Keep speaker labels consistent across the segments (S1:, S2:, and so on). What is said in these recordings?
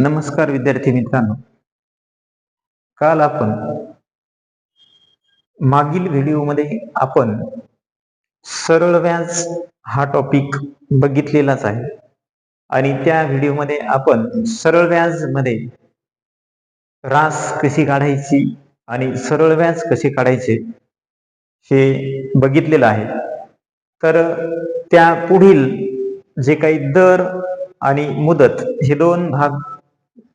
S1: नमस्कार विद्यार्थी मित्रांनो. काल आपण मागील व्हिडिओमध्ये आपण सरळ व्याज हा टॉपिक बघितलेलाच आहे. आणि त्या व्हिडिओमध्ये आपण सरळ व्याजमध्ये रास कशी काढायची आणि सरळ व्याज कसे काढायचे हे बघितलेलं आहे. तर त्या पुढील जे काही दर आणि मुदत हे दोन भाग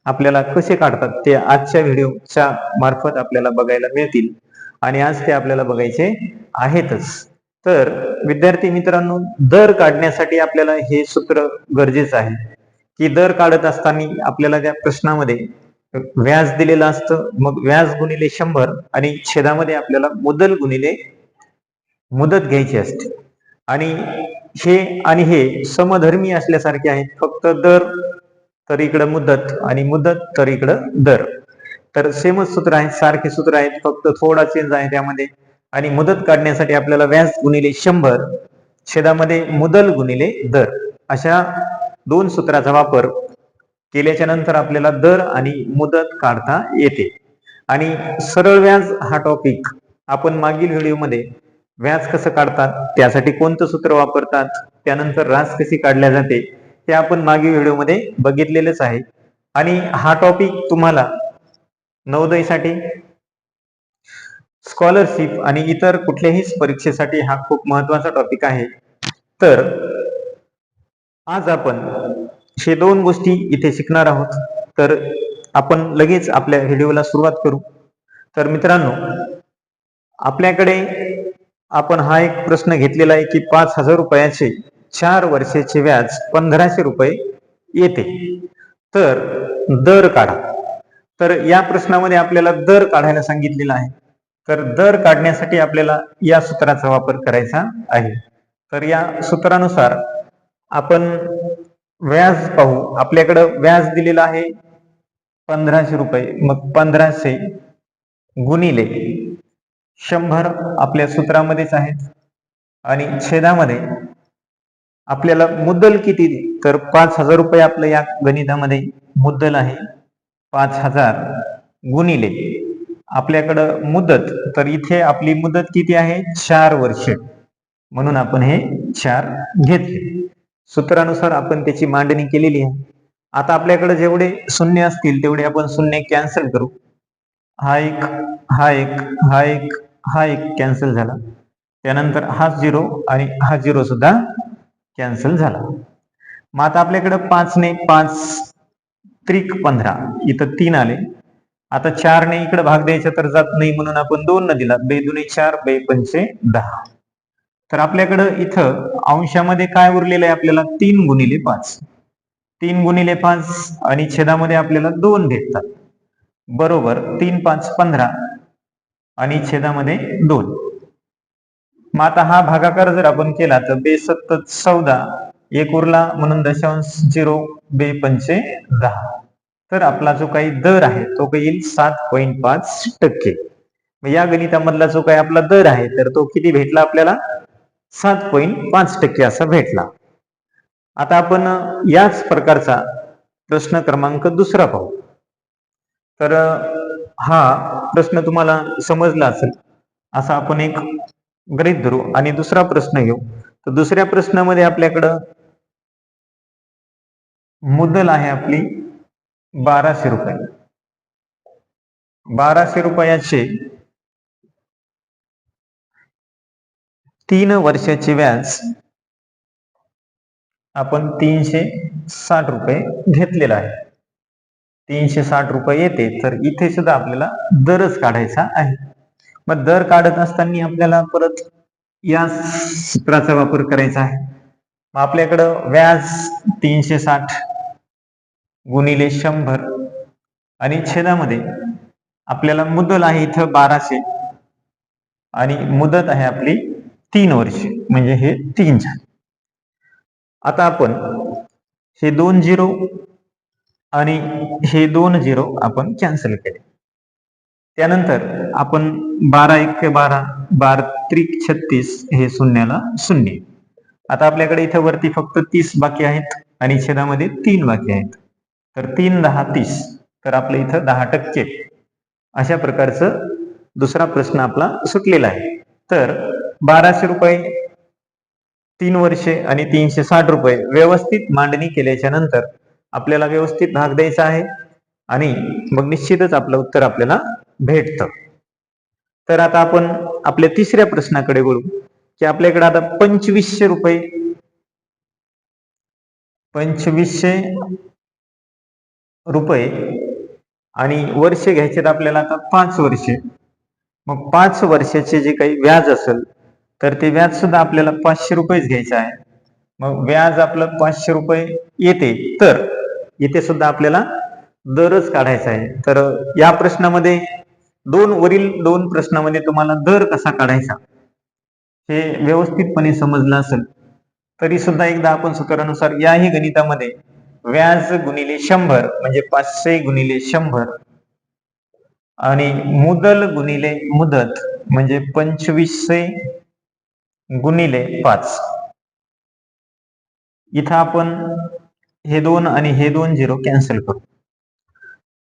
S1: आपल्याला कसे काढतात ते आजच्या व्हिडिओच्या मार्फत आपल्याला बघायला मिळतील. आणि आज ते आपल्याला बघायचे आहेतच. तर विद्यार्थी मित्रांनो दर काढण्यासाठी आपल्याला हे सूत्र गरजेचं आहे. की दर काढत असताना आपल्याला त्या प्रश्नामध्ये व्याज दिलेलं असतं. मग व्याज गुणिले शंभर आणि छेदामध्ये आपल्याला मुदल गुणिले मुदत घ्यायची असते. आणि हे आणि हे समधर्मी असल्यासारखे आहेत. फक्त दर तर इकडं मुदत आणि मुदत तर इकडं दर. तर सेमच सूत्र आहे सारखे सूत्र आहेत फक्त थोडा चेंज आहे त्यामध्ये. आणि मुदत काढण्यासाठी आपल्याला व्याज गुणिले शंभर छेदामध्ये मुदल गुणिले दर. अशा दोन सूत्राचा वापर केल्याच्यानंतर आपल्याला दर आणि मुदत काढता येते. आणि सरळ व्याज हा टॉपिक आपण मागील व्हिडिओमध्ये व्याज कसं काढतात त्यासाठी कोणतं सूत्र वापरतात त्यानंतर रास कशी काढल्या जाते हे आपण मागे व्हिडिओमध्ये बघितलेलंच आहे. आणि हा टॉपिक तुम्हाला नवोदयसाठी स्कॉलरशिप आणि इतर कुठल्याही परीक्षेसाठी हा खूप महत्त्वाचा टॉपिक आहे. तर आज आपण हे दोन गोष्टी इथे शिकणार आहोत. तर आपण लगेच आपल्या व्हिडिओला सुरुवात करू. तर मित्रांनो आपल्याकडे आपण हा एक प्रश्न घेतलेला आहे की पाच हजार रुपयाचे चार वर्षाचे व्याज पंधराशे रुपये येते. तर दर काढा. तर या प्रश्नामध्ये आपल्याला दर काढायला सांगितलेला आहे. तर दर काढण्यासाठी आपल्याला या सूत्राचा वापर करायचा आहे. तर या सूत्रानुसार आपण व्याज पाहू. आपल्याकडं व्याज दिलेलं आहे पंधराशे रुपये. मग पंधराशे गुणिले शंभर आपल्या सूत्रामध्येच आहेत. आणि छेदामध्ये आपल्याला मुद्दल किती तर पाच हजार रुपये आपलं या गणितामध्ये मुद्दल आहे. पाच हजार गुणिले आपल्याकडं मुदत तर इथे आपली मुदत किती आहे? चार वर्ष. म्हणून आपण हे चार घेतले. सूत्रानुसार आपण त्याची मांडणी केलेली आहे. आता आपल्याकडे जेवढे शून्य असतील तेवढे आपण शून्य कॅन्सल करू. हा एक हा एक हा एक हा एक कॅन्सल झाला. त्यानंतर हा झिरो आणि हा झिरो सुद्धा कॅन्सल झाला. मग आता आपल्याकडं पाच ने पाच त्रिक पंधरा इथं तीन आले. आता चार ने इकडे भाग द्यायचा तर जात नाही म्हणून आपण दोन न दिला. बे दुने चार बे पंचे दहा. तर आपल्याकडं इथं अंशामध्ये काय उरलेलं आहे आपल्याला? तीन गुणिले पाच. तीन गुणिले पाच आणि छेदामध्ये आपल्याला दोन भेटतात. बरोबर तीन पाच पंधरा आणि छेदामध्ये दोन. मग आता हा भागाकार जर आपण केला तर बे सत्त चौदा एक उरला म्हणून दशांश झिरो बे पंचे दहा. तर आपला जो काही दर आहे तो येईल? सात पॉईंट पाच टक्के. या गणितामधला जो काही आपला दर आहे तर तो किती भेटला आपल्याला? सात पॉईंट पाच टक्के असा भेटला. आता आपण याच प्रकारचा प्रश्न क्रमांक दुसरा पाहू. तर हा प्रश्न तुम्हाला समजला असेल. असा आपण एक गृहित धरू. आणि दुसरा प्रश्न घेऊ. तर दुसऱ्या प्रश्नामध्ये आपल्याकडं मुद्दल आहे आपली बाराशे रुपये. बाराशे रुपयाचे तीन वर्षाचे व्याज आपण तीनशे साठ रुपये घेतलेला आहे. तीनशे साठ रुपये येते तर इथे सुद्धा आपल्याला दरच काढायचा आहे. मग दर काढत असताना आपल्याला परत या सूत्राचा वापर करायचा आहे. मग आपल्याकडं व्याज तीनशे साठ गुणिले शंभर आणि छेदामध्ये आपल्याला मुदल आहे इथं बाराशे आणि मुदत आहे आपली तीन वर्षे म्हणजे हे तीन झाले आता आपण हे दोन झिरो आणि हे दोन झिरो आपण कॅन्सल केले. त्यानंतर आपण बारा एक बारा बार त्रिक छत्तीस हे शून्याला शून्य. आता आपल्याकडे इथं वरती फक्त तीस बाकी आहेत आणि छेदामध्ये तीन बाकी आहेत. तर तीन दहा तीस तर आपल्या इथं दहा टक्के. अशा प्रकारचं दुसरा प्रश्न आपला सुटलेला आहे. तर बाराशे रुपये तीन वर्षे आणि तीनशे साठ रुपये व्यवस्थित मांडणी केल्याच्यानंतर आपल्याला व्यवस्थित भाग द्यायचा आहे. आणि मग निश्चितच आपलं उत्तर आपल्याला भेटतं. तर आता आपण आपल्या तिसऱ्या प्रश्नाकडे बोलू की आपल्याकडे आता पंचवीसशे रुपये. पंचवीसशे रुपये आणि वर्षे घ्यायचे आपल्याला आता पाच वर्षे. मग पाच वर्षाचे जे काही व्याज असेल तर ते व्याज सुद्धा आपल्याला पाचशे रुपयेच घ्यायचं आहे. मग व्याज आपलं पाचशे रुपये येते. तर इथे सुद्धा आपल्याला दरच काढायचा आहे. तर या प्रश्नामध्ये दोन वरील दोन प्रश्नामध्ये तुम्हाला दर कसा काढायचा हे व्यवस्थितपणे समजलं असेल तरी सुद्धा एकदा आपण सूत्रानुसार याही गणितामध्ये व्याज गुणिले शंभर म्हणजे पाचशे गुणिले शंभर आणि मुदल गुणिले मुदत म्हणजे पंचवीसशे गुणिले पाच. इथं आपण हे दोन आणि हे दोन झिरो कॅन्सल करू.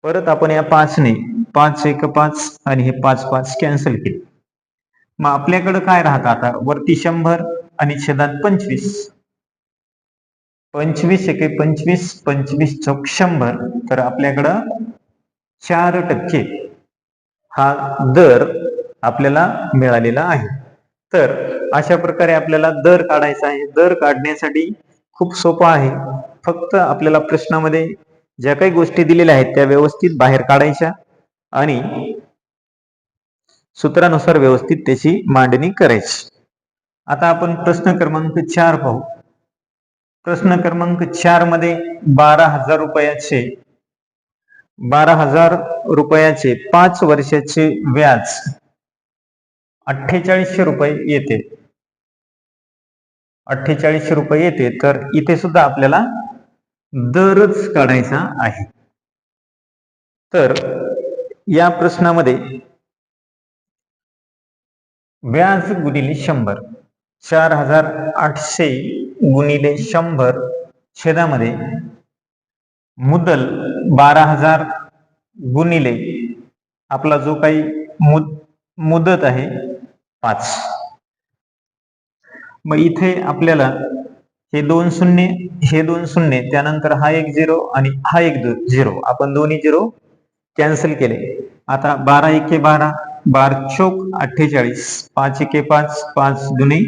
S1: परत आपण या पाचने पाच एक पाच आणि हे पाच पाच कॅन्सल केले. मग आपल्याकडे काय राहतं आता? वरती शंभर आणि छेदात पंचवीस. पंचवीस एके पंचवीस पंचवीस चौक शंभर. तर आपल्याकडं चार टक्के हा दर आपल्याला मिळालेला आहे. तर अशा प्रकारे आपल्याला दर काढायचा आहे. दर काढण्यासाठी खूप सोपा आहे. फक्त आपल्याला प्रश्नामध्ये ज्या काही गोष्टी दिलेल्या आहेत त्या व्यवस्थित बाहेर काढायच्या आणि सूत्रानुसार व्यवस्थित त्याची मांडणी करायची. आता आपण प्रश्न क्रमांक चार पाहू. प्रश्न क्रमांक चारमध्ये बारा हजार रुपयाचे बारा हजार रुपयाचे पाच वर्षाचे व्याज अठ्ठेचाळीसशे रुपये येते. अठ्ठेचाळीसशे रुपये येते तर इथे सुद्धा आपल्याला दरच काढायचा आहे. तर या प्रश्नामध्ये व्याज गुणिले शंभर चार हजार आठशे गुणिले शंभर छेदामध्ये मुदल बारा हजार गुणिले आपला जो काही मुद मुदत आहे पाच. मग इथे आपल्याला हे दोन शून्य हे दोन शून्य त्यानंतर हा एक झिरो आणि हा एक झिरो आपण दोन्ही झिरो कॅन्सल केले. आता बारा एके बारा बार चोक अठ्ठेचाळीस पाच एके पाच पाच दुने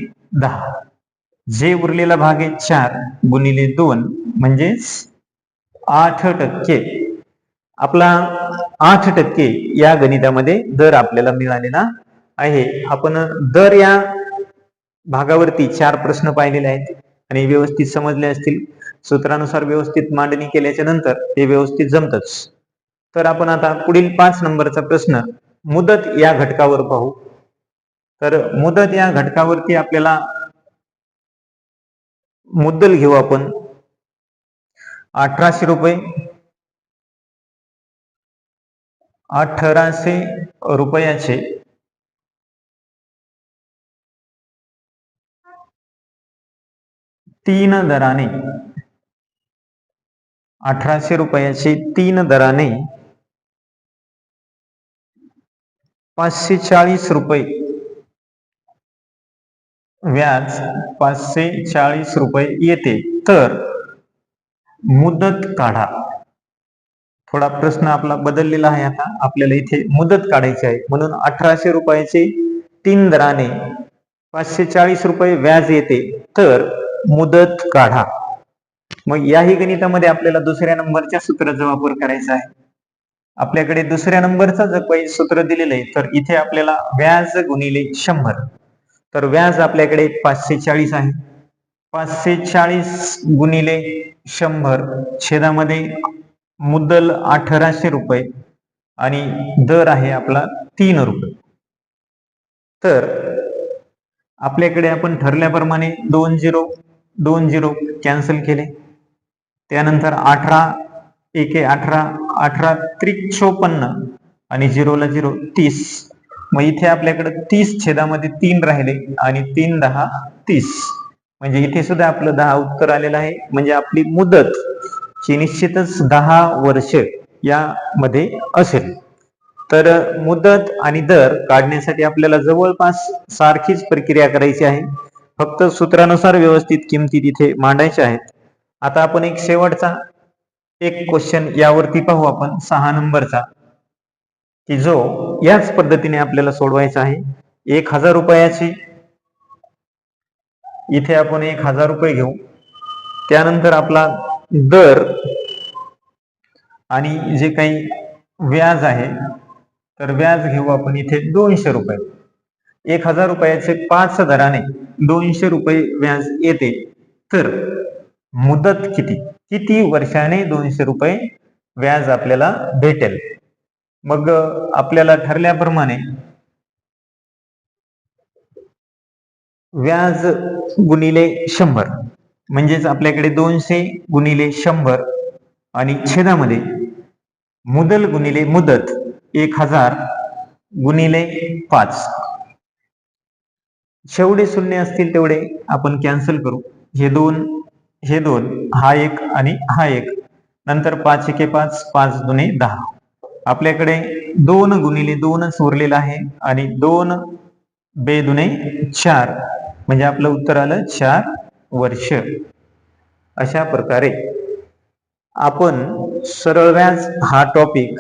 S1: दहा. जे उरलेला भाग आहे चार गुणिले दोन म्हणजेच आठ टक्के. आपला आठ टक्के या गणितामध्ये दर आपल्याला मिळालेला आहे. आपण दर या भागावरती चार प्रश्न पाहिलेले आहेत. आणि व्यवस्थित समजले असतील. सूत्रानुसार व्यवस्थित मांडणी केल्याच्यानंतर ते व्यवस्थित जमतच. तर आपण आता पुढील पाच नंबरचा प्रश्न मुदत या घटकावर पाहू. तर मुदत या घटकावरती आपल्याला मुद्दल घेऊ आपण. अठराशे रुपये. अठराशे रुपयाचे तीन दराने. अठराशे रुपयाचे तीन दराने पाचशे चाळीस रुपये. व्याज पाचशे चाळीस रुपये येते. तर मुदत काढा. थोडा प्रश्न आपला बदललेला आहे आता. आपल्याला इथे मुदत काढायची आहे. म्हणून अठराशे रुपयाचे तीन दराने पाचशे चाळीस रुपये व्याज येते. तर मुदत काढा. मग याही गणितामध्ये आपल्याला दुसऱ्या नंबरच्या सूत्राचा वापर करायचा आहे. आपल्याकडे दुसऱ्या नंबरचा जर काही सूत्र दिलेलं आहे तर इथे आपल्याला व्याज गुणिले शंभर. तर व्याज आपल्याकडे पाचशे चाळीस आहे. पाचशे चाळीस गुणिले शंभर छेदामध्ये मुद्दल अठराशे रुपये आणि दर आहे आपला तीन रुपये. तर आपल्याकडे आपण ठरल्याप्रमाणे दोन झिरो दोन झिरो कॅन्सल केले. त्यानंतर अठरा एके अठरा अठरा त्रिक्षोपन्न आणि झिरोला झिरो तीस. मग इथे आपल्याकडे तीस छेदामध्ये तीन राहिले आणि तीन दहा तीस. म्हणजे इथे सुद्धा आपलं दहा उत्तर आलेलं आहे. म्हणजे आपली मुदत ही निश्चितच दहा वर्ष यामध्ये असेल. तर मुदत आणि दर काढण्यासाठी आपल्याला जवळपास सारखीच प्रक्रिया करायची आहे. फक्त सूत्रानुसार व्यवस्थित किमती तिथे मांडायच्या आहेत. आता आपण एक शेवटचा एक क्वेश्चन यावरती पाहू आपण सहा नंबरचा. की जो याच पद्धतीने आपल्याला सोडवायचा आहे. एक हजार रुपयाची इथे आपण एक हजार रुपये घेऊ. त्यानंतर आपला दर आणि जे काही व्याज आहे तर व्याज घेऊ आपण इथे दोनशे रुपये. एक हजार रुपयाचे पाच दराने दोनशे रुपये व्याज येते. तर मुदत किती? किती वर्षाने दोनशे रुपये व्याज आपल्याला भेटेल? मग आपल्याला ठरल्याप्रमाणे व्याज गुणिले शंभर म्हणजेच आपल्याकडे दोनशे गुणिले शंभर आणि छेदामध्ये मुदल गुणिले मुदत एक हजार गुणिले पाच. जेवढे शून्य असतील तेवढे आपण कॅन्सल करू. हे दोन हे दोन हा एक आणि हा एक. नंतर पाच एके पाच पाच दुने दहा. आपल्याकडे दोन गुणिले दोनच उरलेला आहे आणि दोन बे दुने चार. म्हणजे आपलं उत्तर आलं चार वर्ष. अशा प्रकारे आपण सरळ व्याज हा टॉपिक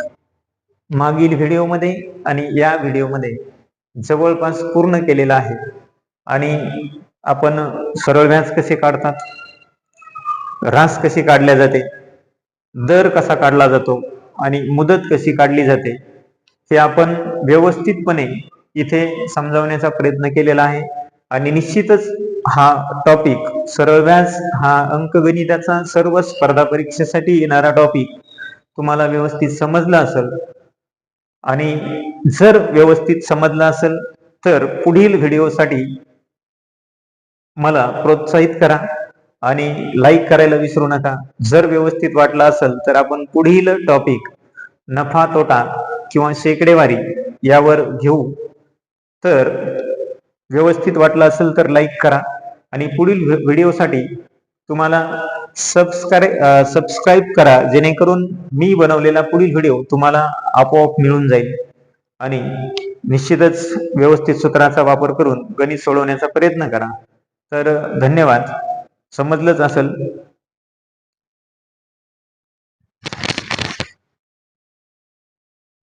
S1: मागील व्हिडिओमध्ये आणि या व्हिडिओमध्ये जवळपास पूर्ण केलेला आहे. आणि आपण सरळ व्याज कसे काढतात? रास कशी काढल्या जाते? दर कसा काढला जातो? आणि मुदत कशी काढली जाते? हे आपण व्यवस्थितपणे इथे समजावण्याचा प्रयत्न केलेला आहे. आणि निश्चितच हा टॉपिक सरळ व्याज हा अंकगणिताचा सर्व स्पर्धा परीक्षेसाठी येणारा टॉपिक तुम्हाला व्यवस्थित समजला असेल. आणि जर व्यवस्थित समजला असेल तर पुढील व्हिडिओसाठी मला प्रोत्साहित करा आणि लाईक करायला विसरू नका. जर व्यवस्थित वाटलं असेल तर आपण पुढील टॉपिक नफा तोटा किंवा शेकडेवारी यावर घेऊ. तर व्यवस्थित वाटलं असेल तर लाईक करा आणि पुढील व्हि- व्हिडिओसाठी तुम्हाला सबस्क्राईब सबस्क्राईब करा. जेणेकरून मी बनवलेला पुढील व्हिडिओ तुम्हाला आपोआप मिळून जाईल. आणि निश्चितच व्यवस्थित सूत्राचा वापर करून गणित सोडवण्याचा प्रयत्न करा. तर धन्यवाद. समजलंच असेल.